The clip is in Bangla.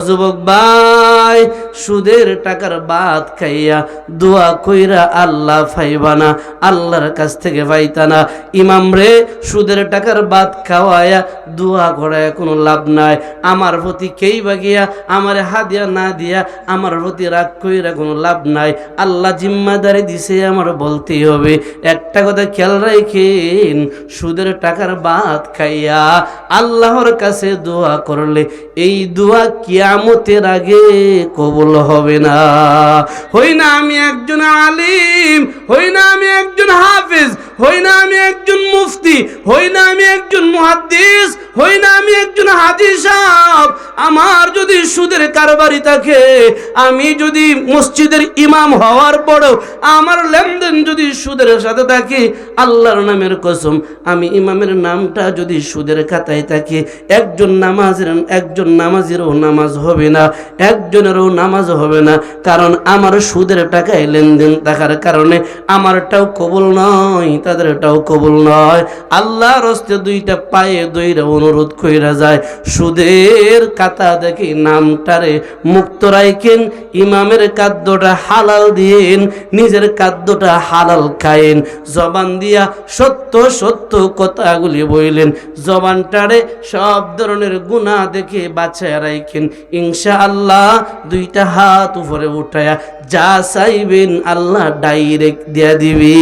যুবক ভাই সুদের টাকার বাদ খাইয়া দোয়া কইরা আল্লাহ ফাইবানা আল্লাহর কাছ থেকে পাইতানা ইমাম রে, সুদের টাকার বাদ খাওয়ায়া দোয়া করায় কোনো লাভ নাই। আমার প্রতি কেই বাগিয়া আমার হাদিয়া না দিয়া, আমার প্রতি রাগ কইরা কোনো লাভ নাই। আল্লাহ জিম্মাদারি দিছে আমার বলতেই হবে। একটা কথা খেয়াল রাখেন সুদের টাকার বাদ খাইয়া আল্লাহর কাছে দোয়া করলে এই দোয়া কিয়ামতের আগে কবুল হবে না। হই না আমি একজন আলিম, হই না আমি একজন হাফিজ, হই না আমি একজন মুফতি, হই না আমি একজন মুহাদ্দিস, হই না আমি একজন হাজি আমার যদি সুদের কারবারি থাকে, আমি যদি মসজিদের ইমাম হওয়ার পরেও আমার লেনদেন যদি সুদের সাথে থাকে, আল্লাহর নামের কসম, আমি ইমামের নামটা যদি সুদের খাতায় থাকে, একজন নামাজের, একজন নামাজেরও নামাজ হবে না, একজনেরও নামাজ হবে না, কারণ আমার সুদের টাকায় লেনদেন থাকার কারণে আমারটাও কবুল নয়, তাদেরটাও কবুল নয়। আল্লাহর হস্তে দুইটা পায়ে দইরা অনুরোধ কইরা যায়। সুদের কাতা দেখে নামটারে মুক্ত রাইখেন, ইমামের কাদ্যটা হালাল দিয়েন, নিজের কাদ্যটা হালাল খায়েন। জবান দিয়া সত্য সত্য কথাগুলি বইলেন। জবানটারে সব ধরনের গুণা দেখে বাছায় রাইখেন। ইনশা আল্লাহ দুইটা হাত উপরে উঠায়া যা চাইবেন আল্লাহ ডাইরেক্ট দিয়া দিবি।